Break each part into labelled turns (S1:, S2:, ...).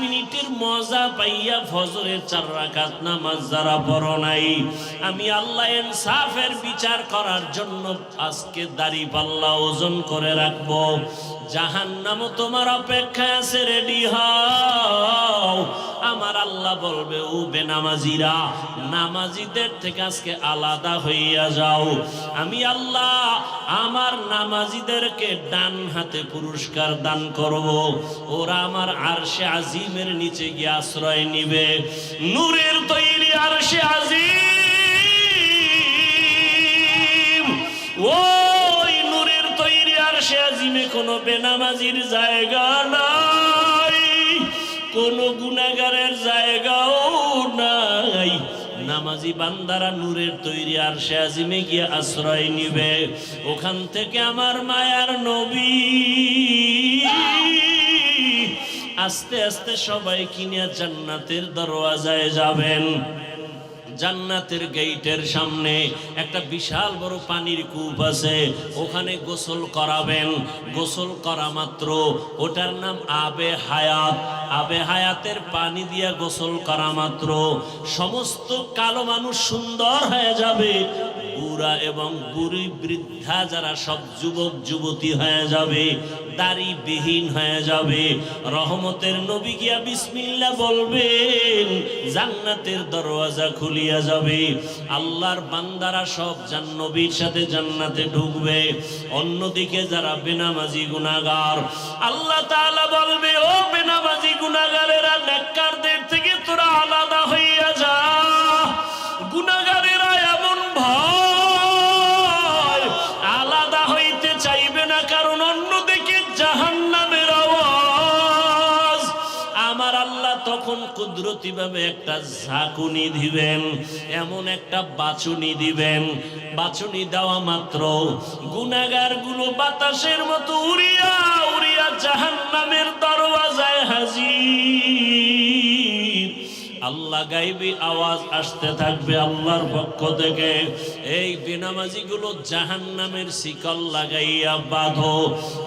S1: মিনিটের মজা পাইয়া ফজরের চার রাকাত নামাজ যারা বড় নাই, আমি আল্লাহ ইনসাফের বিচার করার জন্য আজকে দাড়ি পাল্লা ওজন করে রাখব। জাহান্নামও তোমার অপেক্ষা আছে রেডি হও। আমার আল্লাহ বলবে, ও বেনামাজিরা, নামাজিদের থেকে আজকে আলাদা হইয়া যাও। আমি আল্লাহ আমার নামাজিদেরকে ডান হাতে পুরস্কার দান করব। ওরা আমার আরশে আজিমের নিচে গিয়ে আশ্রয় নিবে। নূরের তৈরি আরশে আজিম। ওই নূরের তৈরি আরশে আজিমে কোনো বেনামাজির জায়গা নাই। কোন গুণাগারের জায়গাও নাই। নামাজি বান্দারা নূরের তৈরি আর সে আজিমে গিয়ে আশ্রয় নিবে। ওখান থেকে আমার মায়ার নবী। আস্তে আস্তে সবাই কিনে জান্নাতের দরওয়াজায় যাবেন। জান্নাতের গেইটের সামনে একটা বিশাল বড় পানির কূপ আছে, ওখানে গোসল করাবেন। গোসল করা মাত্র, ওটার নাম আবে হায়াত। আবে হায়াতের পানি দিয়া গোসল করা মাত্র। সমস্ত কালো মানুষ সুন্দর হয়ে যাবে। বুড়া এবং বুড়ি বৃদ্ধা যারা সব যুবক, যুবতী হয়ে যাবে। দাড়ি বিহীন হয়ে যাবে। রহমতের নবী গিয়া বিসমিল্লা বলবেন, জান্নাতের দরওয়াজা খুলিয়া যাবে। আল্লাহর বান্দারা সব জান্নবীর সাথে জান্নাতে ঢুকবে। অন্যদিকে যারা বেনামাজি গুনাগার আল্লাহ তাআলা বলবে, ও বেনামাজি গুনাগারেরা নেককারদের থেকে তোরা আলাদা হইয়া যা। গুনাগারেরা তখন কুদরতি ভাবে একটা ঝাঁকুনি দিবেন, এমন একটা বাছুনি দিবেন। বাছুনি দেওয়া মাত্র গুনাগারগুলো বাতাসের মতো উড়িয়া উড়িয়া জাহান্নামের দরওয়াজায় হাজির। আল্লাহ গাইবি আওয়াজ আসতে থাকবে আল্লাহর পক্ষ থেকে। এই বেনামাজি গুলো জাহান নামের শিকল লাগাইয়া বাঁধো।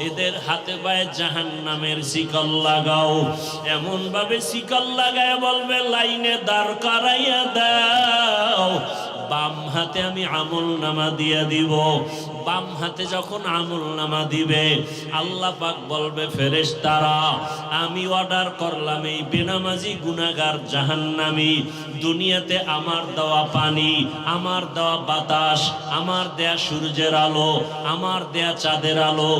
S1: এদের হাতে পায়ে জাহান নামের শিকল লাগাও। এমন ভাবে শিকল লাগায় বলবে, লাইনে দাঁড় করাইয়া দাও। বাম হাতে আমি আমল নামা দিয়ে দিব। বাম হাতে যখন আমল নামা দিবে, আল্লাহ পাক বলবে ফেরেশ তারা আমি অর্ডার করলাম এই বেনামাজি গুনাগার জাহান্নামি। দুনিয়াতে আমার দেওয়া পানি, আমার দেওয়া বাতাস, আমার দেয়া সূর্যের আলো, আমার দেয়া চাঁদের আলো,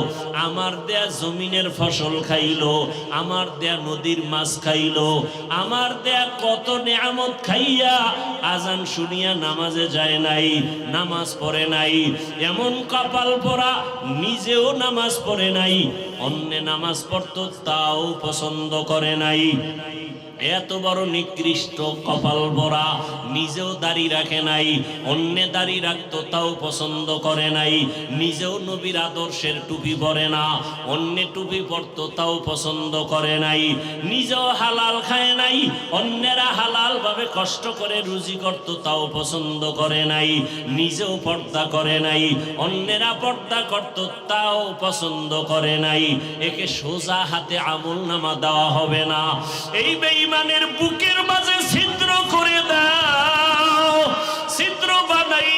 S1: আমার দেয়া জমিনের ফসল খাইলো, আমার দেয়া নদীর মাছ খাইলো, আমার দেয়া কত নিয়ামত খাইয়া আজান শুনিয়া নামাজে যায় নাই, নামাজ পড়ে নাই। এমন কপাল পরা নিজেও নামাজ পড়ে নাই। অন্য নামাজ পড়তো, তাও পছন্দ করে নাই। এত বড় নিকৃষ্ট কপাল ভরা, নিজেও দাড়ি রাখে নাই। অন্যে দাড়ি রাখতো, তাও পছন্দ করে নাই। নিজেও নবীর আদর্শের টুপি পরে না। অন্যে টুপি পরতো, তাও পছন্দ করে নাই। নিজেও হালাল খায় নাই। অন্যেরা হালাল ভাবে কষ্ট করে রুজি করতো, তাও পছন্দ করে নাই। নিজেও পর্দা করে নাই। অন্যেরা পর্দা করতো, তাও পছন্দ করে নাই। একে সোজা হাতে আমল নামা দেওয়া হবে না। এই বেঈমানের বুকের মাঝে ছিদ্র করে দাও। ছিদ্র বানাইয়া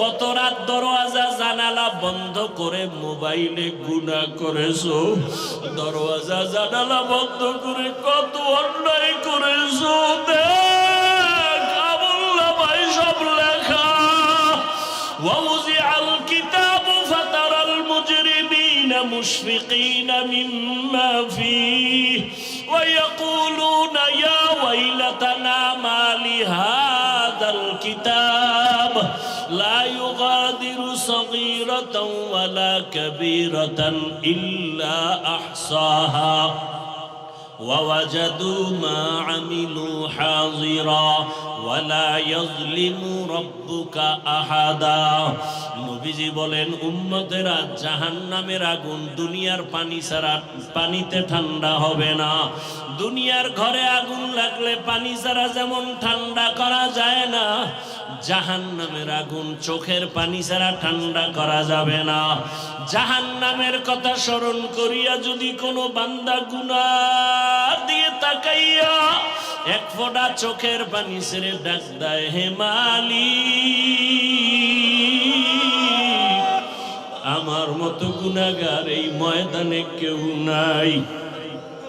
S1: কত রাত দরওয়াজা জানালা বন্ধ করে মোবাইলে গুণা করেছো দরওয়াজা জানালা বন্ধ করে কত অন্যায় করেছো দেখ আমুল্লা ভাই সব লেখা ووزع الكتاب فترى المجرمين مشفقين مما فيه ويقولون يا ويلتنا ما لهذا الكتاب لا يغادر صغيرة ولا كبيرة إلا أحصاها. ووجدوا ما عملوا حاضرا. আগুন দুনিয়ার পানি ছাড়া পানিতে ঠান্ডা হবে না। দুনিয়ার ঘরে আগুন লাগলে পানি ছাড়া যেমন ঠান্ডা করা যায় না জাহান নামের আগুন চোখের পানি ছাড়া ঠান্ডা করা যাবে না। জাহান নামের কথা স্মরণ করিয়া যদি কোনো বান্দা গুনা দিয়ে তাকাইয়া এক ফোঁটা চোখের পানি ছেড়ে ডাক দেয় হে মালিক আমার মতো গুনাগার এই ময়দানে কেউ নাই।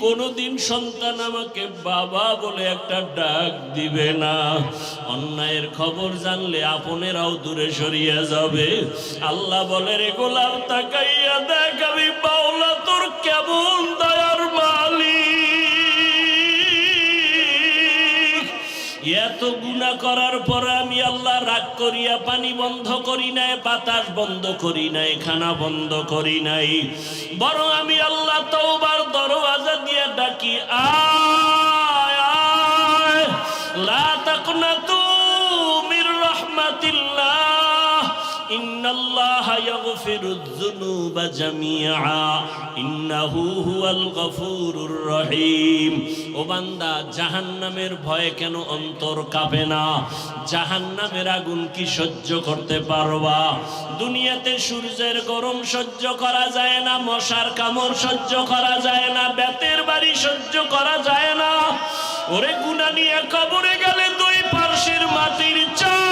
S1: কোনোদিন সন্তান আমাকে বাবা বলে একটা ডাক দিবে না। অন্যায়ের খবর জানলে আপনেরাও দূরে সরিয়া যাবে। আল্লাহ বলে, রে গোলাম, তাকাইয়া দেখ, আমি বাউলা তোর কেমন দয়ার এত গুণা করার পরে আমি আল্লাহ রাগ করিয়া পানি বন্ধ করি নাই, বাতাস বন্ধ করি নাই, খানা বন্ধ করি নাই। বরং আমি আল্লাহ তওবার দরওয়াজা দিয়া ডাকি, আয় আয়, লা তাকনাতু মির রাহমাতিল্লাহ। ইয়াগফিরুয যুনুবা জামিআ, ইন্নাহু হুয়াল গফুরুর রহিম। ও বান্দা, জাহান্নামের কেন অন্তর কাঁপে না? জাহান্নামের আগুন কি সহ্য করতে পারবা? দুনিয়াতে সূর্যের গরম সহ্য করা যায় না, মশার কামড় সহ্য করা যায় না, বেতের বাড়ি সহ্য করা যায় না। ওরে গুনা নিয়ে কবরে গেলে দুই পার্শ্বের মাটির চাপ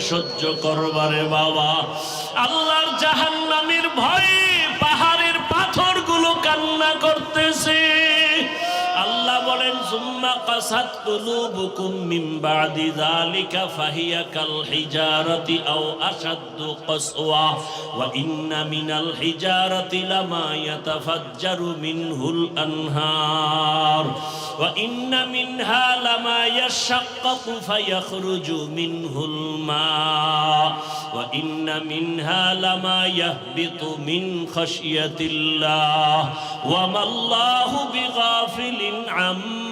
S1: সহ্য করবারে বাবা। আল্লাহর জাহান্নামের ভয়ে قست قلوبكم من بعد ذلك فهي كالحجارة أو أشد قسوة وإن من الحجارة لما يتفجر منه الأنهار وإن منها لما يشقق فيخرج منه الماء وإن منها لما يهبط من خشية الله وما الله بغافل عما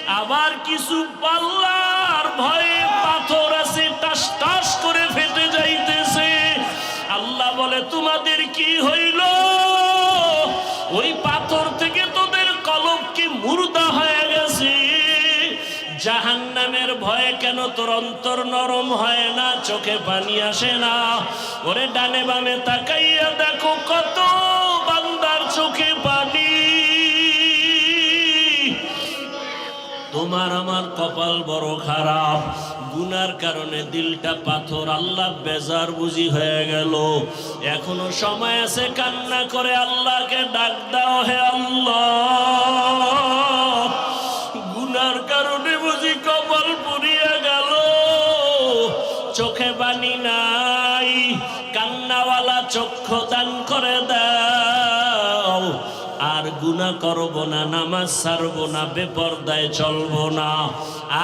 S1: আবার কিছু পাল্লার ভয়ে পাথর আছে, টাস টাস করে ফেটে যাইতেছে। আল্লাহ বলে, তোমাদের কি হইল? ওই পাথর থেকে তোদের কলব কি মুর্দা হয়ে গেছে। জাহান্নামের ভয়ে কেন তোর অন্তর নরম হয় না? চোখে পানি আসে না। ওরে ডানে বামে তাকাইয়া তোমার আমার কপাল বড় খারাপ। গুনার কারণে দিলটা পাথর, আল্লাহ বেজার বুঝি হয়ে গেল। এখনও সময় আছে কান্না করে আল্লাহকে ডাক দাও হে আল্লাহ। গুনার কারণে বুঝি কপাল পুড়িয়ে গেল। চোখে বানি নাই, কান্নাওয়ালা চক্ষু দান করে আর গুণা করব না, নামাজ ছাড়বো না, বেপরদায় চলবো না,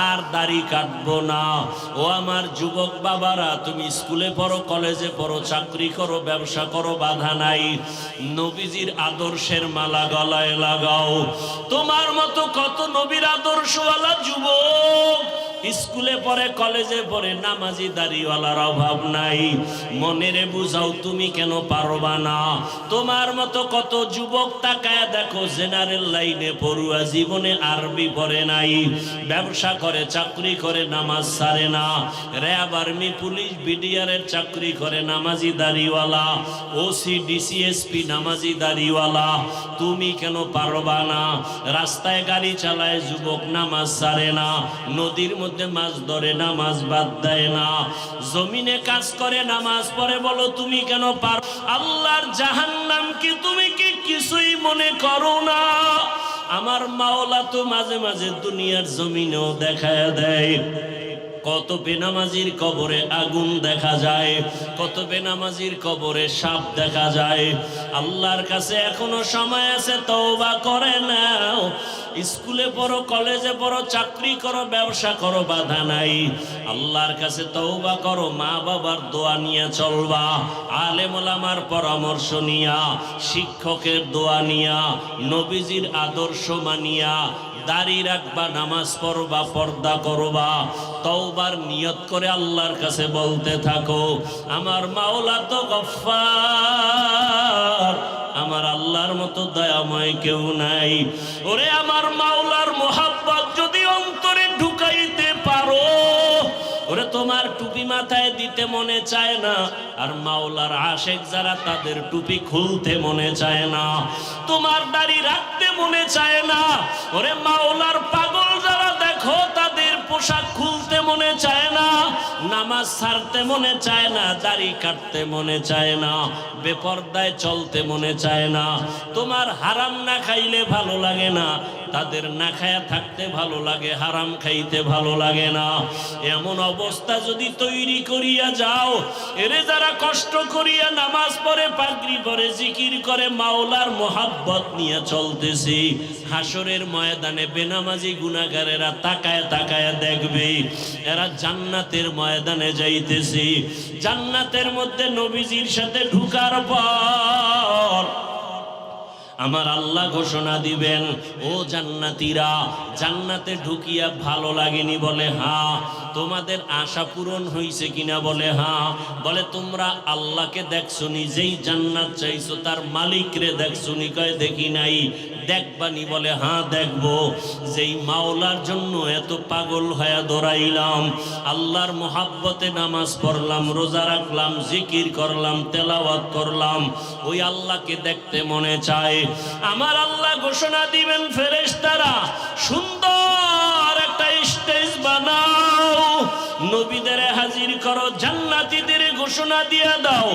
S1: আর দাড়ি কাটবো না। ও আমার যুবক বাবারা, তুমি স্কুলে পড়ো, কলেজে পড়ো, চাকরি করো, ব্যবসা করো, বাধা নাই। নবীজির আদর্শের মালা গলায় লাগাও। তোমার মতো কত নবীর আদর্শওয়ালা যুবক স্কুলে পড়ে, কলেজে পড়ে নামাজি দাড়িওয়ালার অভাব নাই। মনেরে বুঝাও, তুমি কেন পারবা না? তোমার মতো কত যুবক তাকায় দেখো, জেনারেল লাইনে পড়ুয়া জীবনে আরবি পড়ে নাই। ব্যবসা করে, চাকরি করে, নামাজ সারে না। র্যাব আর্মি, পুলিশ, বিডিআরের চাকরি করে নামাজি দাড়িওয়ালা ওসি ডিসিএসপি নামাজি দাড়িওয়ালা তুমি কেন পারবা না? রাস্তায় গাড়ি চালায় যুবক নামাজ সারে না। নদীর মধ্যে মাছ ধরে, নামাজ বাদ দেয় না। জমিনে কাজ করে, নামাজ পড়ে, বলো তুমি কেন পার? আল্লাহর জাহান্নাম কি তুমি কি কিছুই মনে করো না? আমার মাওলা তো মাঝে মাঝে দুনিয়ার জমিনেও দেখা দেয়। কত বেনামাজির কবরে আগুন দেখা যায়, কত বেনামাজির কবরে সাপ দেখা যায়। আল্লাহর কাছে এখনও সময় আছে, তওবা করে নাও। স্কুলে পড়ো, কলেজে পড়ো, চাকরি করো, ব্যবসা করো, বাধা নাই। আল্লাহর কাছে তওবা করো, মা বাবার দোয়া নিয়ে চলবা আলেম ওলামার পরামর্শ নিয়া, শিক্ষকের দোয়া নিয়া, নবীজির আদর্শ মানিয়া দাড়ি রাখবা, নামাজ পড়বা, পর্দা করবা, তওবার নিয়ত করে আল্লাহর কাছে বলতে থাকো, আমার মাওলা তো গফফার, আমার আল্লাহর মতো দয়াময় কেউ নাই। ওরে, আমার মাওলার মোহাব্বত মাথায় দিতে মনে চায় না। আর মাওলার আশেক যারা তাদের টুপি খুলতে মনে চায় না। তোমার দাড়ি রাখতে মনে চায় না। ওরে মাওলার পাগল যারা দেখো, তাদের পোশাক খুলতে মনে চায় না। নামাজ ছাড়তে মনে চায় না, দাড়ি কাটতে মনে চায় না, বেপর্দায় চলতে মনে চায় না। তোমার হারাম না খাইলে ভালো লাগে না। তাদের না খায়া থাকতে ভালো লাগে, হারাম খাইতে ভালো লাগে না। এমন অবস্থা যদি তৈরি করিয়া যাও, এরে যারা কষ্ট করিয়া নামাজ পড়ে, পাগড়ি পরে, জিকির করে, মাওলার মোহাব্বত নিয়ে চলতেছি। হাসরের ময়দানে বেনামাজি গুনাগারেরা তাকায় তাকায় দেখবে, এরা জান্নাতের ময়দানে যাইতেছি। জান্নাতের মধ্যে নবীজির সাথে ঢুকার পর আমার আল্লাহ ঘোষণা দিবেন, ও জান্নাতীরা, জান্নাতে ঢুকিয়া ভালো লাগেনি বলে হ্যাঁ তোমাদের আশা পূরণ হইছে কিনা বলে হ্যাঁ বলে তোমরা আল্লাহকে দেখছ নিজেই জান্নাত চাইছো তার মালিকরে দেখছ নি, কয় দেখি নাই, দেখবানি বলে হ্যাঁ দেখব, যেই মাওলার জন্য এত পাগল হয়ে দৌড়াইলাম, আল্লাহর মোহাব্বতে নামাজ পড়লাম, রোজা রাখলাম, জিকির করলাম, তেলাওয়াত করলাম ওই আল্লাহকে দেখতে মনে চায়। আমার আল্লাহ ঘোষণা দিবেন ফেরেস তারা সুন্দর একটা স্টেজ বানাও। নবীদের হাজির করো, জান্নাতীদের ঘোষণা দিয়ে দাও।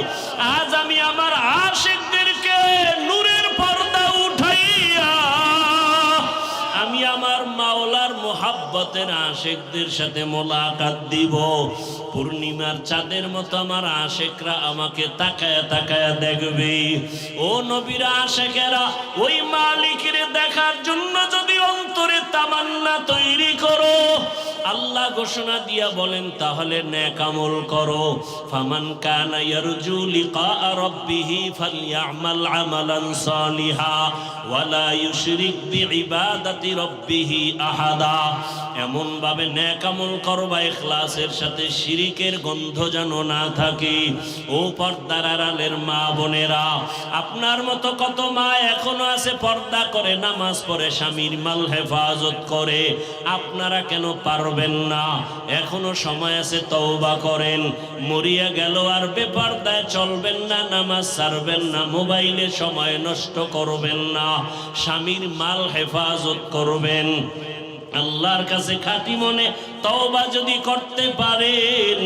S1: আজ আমি আমার আশিকদেরকে মোহাব্বতের আশেকদের সাথে মোলাকাত দিব। পূর্ণিমার চাঁদের মতো আমার আশেকরা আমাকে তাকায় তাকায় দেখবে। ও নবীরা আশেকেরা, ওই মালিকের দেখার জন্য যদি অন্তরে তামান্না তৈরি করো আল্লাহ ঘোষণা দিয়া বলেন, তাহলে ন্যাক আমল করো। ফামান কানা ইয়ারজু লিকা রাব্বিহি ফালইআমাল আমালান সালিহা ওয়ালা ইউশরিক বিইবাদাতি রাব্বিহি আহাদা। এমন ভাবে ন্যাক আমল করবা ইখলাসের সাথে শিরিকের গন্ধ যেন না থাকে। ও পর্দার আড়ালের মা বোনেরা, আপনার মতো কত মা এখনও আছে পর্দা করে, নামাজ পড়ে, স্বামীর মাল হেফাজত করে। আপনারা কেন পারবেন না। এখনও সময় আছে, তওবা করেন। মরিয়া গেল আর বেপর্দায় চলবেন না, নামাজ ছাড়বেন না, মোবাইলে সময় নষ্ট করবেন না। স্বামীর মাল হেফাজত করবেন। আল্লাহর কাছে খাঁটি মনে তওবা যদি করতে পারেন,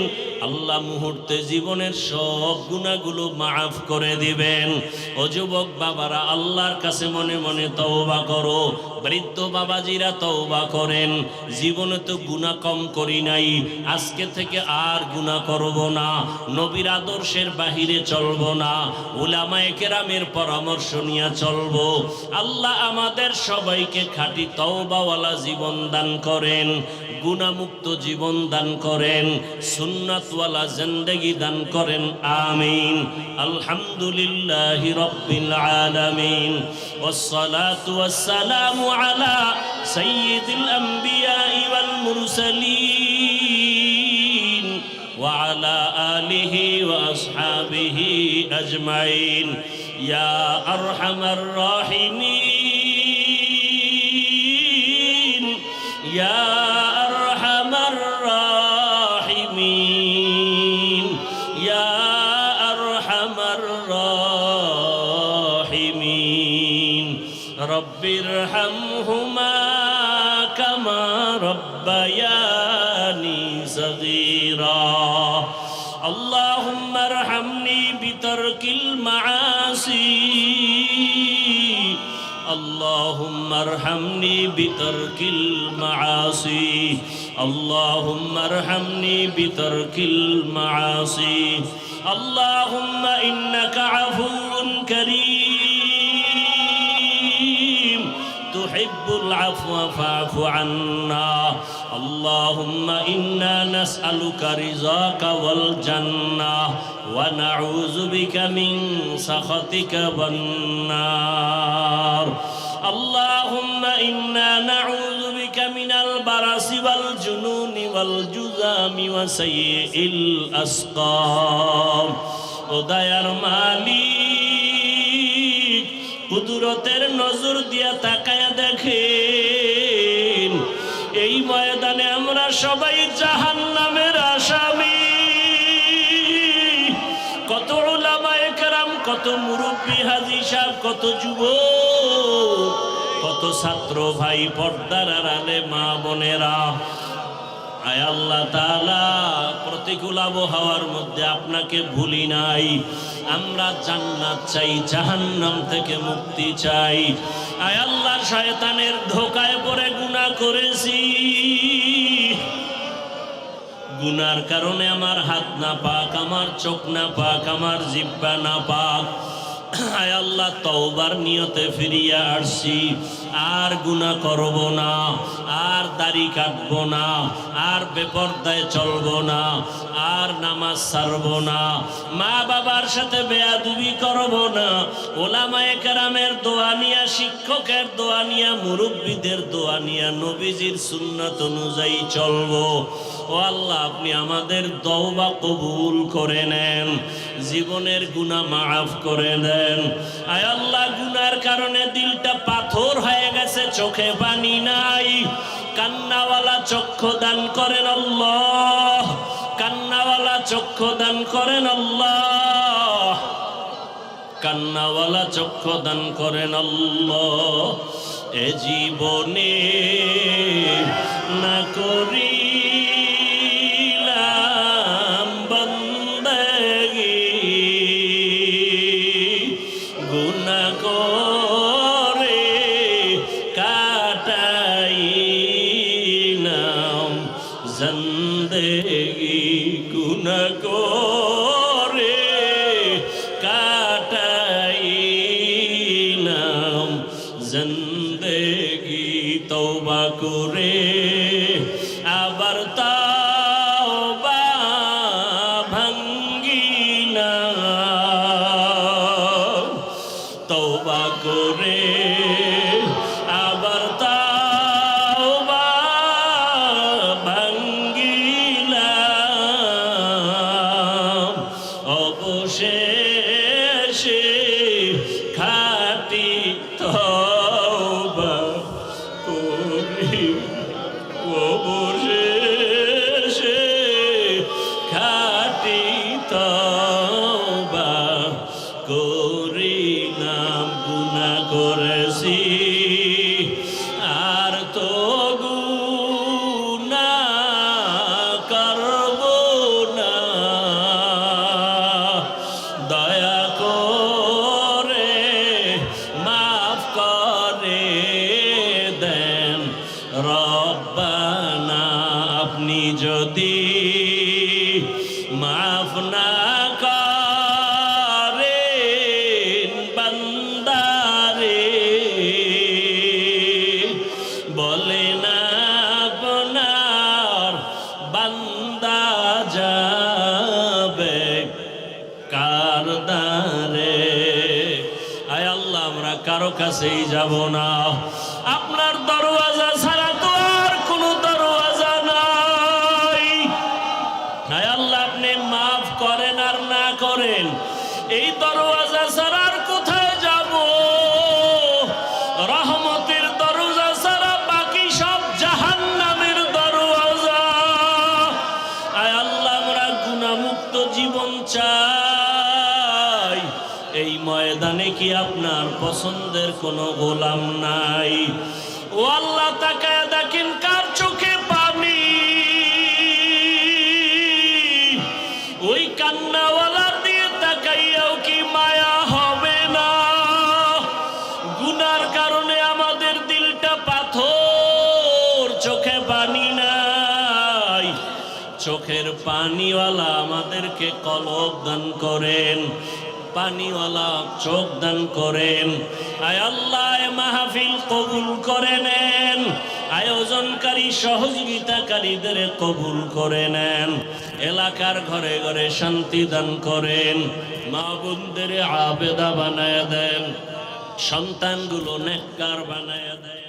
S1: আল্লাহ মুহূর্তে জীবনের সব গুণাগুলো মাফ করে দিবেন। ও যুবক বাবারা, আল্লাহর কাছে মনে মনে তওবা করো। বৃদ্ধ বাবাজিরা তওবা করেন। জীবনে তো গুণা কম করি নাই, আজকে থেকে আর গুণা করব না। নবীর আদর্শের বাহিরে চলব না, উলামায়ে কেরামের পরামর্শ নিয়ে চলবো। আল্লাহ আমাদের সবাইকে খাঁটি তওবাওয়ালা জীবন দান করেন। গুণামুক্ত জীবন দান করেন সুন্নাতওয়ালা জিন্দেগি দান করেন আমিন আলহামদুলিল্লাহ রব্বিল আলামিন والصلاة والسلام على سيد الأنبياء والمرسلين وعلى آله وأصحابه أجمعين يا أرحم الراحمين ارحمني بترك المعاصي اللهم ارحمني بترك المعاصي اللهم انك عفو كريم تحب العفو فاعف عنا اللهم انا نسالك رضاك والجنه ونعوذ بك من سخطك والنار اللهم انا نعوذ بك من البرص والجنون والجذام وسيء الاسقام ودير মালিক কুদরতের নজর দিয়া তাকায়া দেখেন এই ময়দানে আমরা সবাই জাহান নামের আসামি মুরব্বী হাজি সাহেব, কত যুব কত ছাত্র ভাই পর্দার আড়ালে মা বোনেরা। আয় আল্লাহ তাআলা, প্রতিকূল আবহাওয়ার মধ্যে আপনাকে ভুলি নাই। আমরা জান্নাত চাই, জাহান্নাম থেকে মুক্তি চাই। আয় আল্লাহ, শয়তানের ধোকায় পড়ে গুনাহ করেছি। গুনার কারণে আমার হাত না পাক, আমার চোখ না পাক, আমার জিব্বা না পাক। আয় আল্লাহ, তওবার নিয়তে ফিরিয়া আসছি। আর গুনাহ করব না, আর দাড়ি কাটব না, আর বেপর্দায় চলব না, আর নামাজ ছাড়ব না। মা বাবার সাথে বেয়াদুবি করব না, ওলামায়ে কেরামের দোয়া নিয়া, শিক্ষকের দোয়া নিয়া, মুরব্বীদের দোয়া নিয়া, নবীজির সুন্নাত অনুযায়ী চলবো। আল্লাহ, আপনি আমাদের দওবা কবুল করে নেন, জীবনের গুনাহ মাফ করে দেন। আয় আল্লাহ গুনার কারণে দিলটা পাথর হয়ে গেছে, চোখে পানি নাই। কান্নাওয়ালা চক্ষু দান করেন আল্লাহ, কান্নাওয়ালা চক্ষু দান করেন আল্লাহ, কান্নাওয়ালা চক্ষু দান করেন আল্লাহ। এ জীবনে না করিলাম কাছেই যাব না। আপনার দরওয়াজা ছাড়া তো আর কোনো দরওয়াজা নাই। আল্লাহ, আপনি মাফ করেন আর না করেন। এই দরওয়াজা পছন্দের কোনো গোলাম নাই। ও আল্লাহ তাকায় দেখেন, কার চোখে পানি? ওই কান্নাওয়ালার দিয়ে তাকাইয়াও কি মায়া হবে না? গুনার কারণে আমাদের দিলটা পাথর, চোখে পানি নাই। চোখের পানিওয়ালা আমাদেরকে কলব দান করেন। পানিওয়ালা চোখ দান করেন। আয় আল্লাহ মাহফিল কবুল করে নেন। আয়োজনকারী, সহযোগিতাকারীদের কবুল করে নেন। এলাকার ঘরে ঘরে শান্তি দান করেন। মা বোনদের আবেদা বানায় দেন। সন্তানগুলো নেককার বানায় দেন।